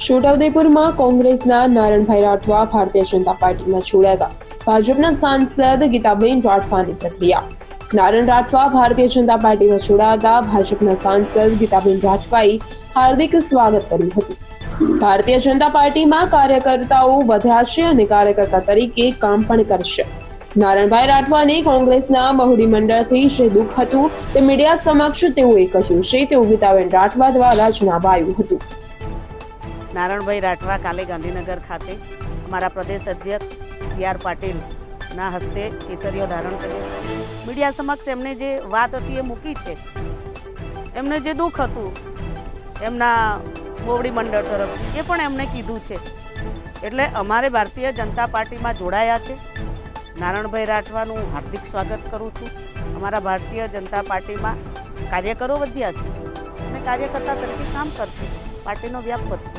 છોટાઉદેપુરમાં કોંગ્રેસના નારણભાઈ રાઠવા, ભારતીય જનતા પાર્ટીમાં જોડાયા. ભાજપના સાંસદ ગીતાબેન રાઠવાની પ્રક્રિયા. નારણ રાઠવા ભારતીય જનતા પાર્ટીમાં જોડાતા ભાજપના સાંસદ ગીતાબેન રાઠવાએ હાર્દિક સ્વાગત કર્યું હતું. ભારતીય જનતા પાર્ટીમાં કાર્યકર્તાઓ વધ્યા છે અને કાર્યકર્તા તરીકે કામ પણ કરશે. નારણભાઈ રાઠવાને કોંગ્રેસના બહુડી મંડળથી જે દુઃખ હતું તે મીડિયા સમક્ષ તેઓએ કહ્યું છે તેવું ગીતાબેન રાઠવા દ્વારા જણાવાયું હતું. નારણભાઈ રાઠવા કાલે ગાંધીનગર ખાતે અમારા પ્રદેશ અધ્યક્ષ સી આર પાટીલના હસ્તે કેસરીઓ ધારણ કર્યો મીડિયા સમક્ષ એમને જે વાત હતી એ મૂકી છે, એમને જે દુઃખ હતું, એમના મોવડી મંડળ તરફ, એ પણ એમને કીધું છે. એટલે અમારે ભારતીય જનતા પાર્ટીમાં જોડાયા છે. નારણભાઈ રાઠવાનું હાર્દિક સ્વાગત કરું છું. અમારા ભારતીય જનતા પાર્ટીમાં કાર્યકરો વધ્યા છે અને કાર્યકર્તા તરીકે કામ કરશે. પાર્ટીનો વ્યાપ વધશે.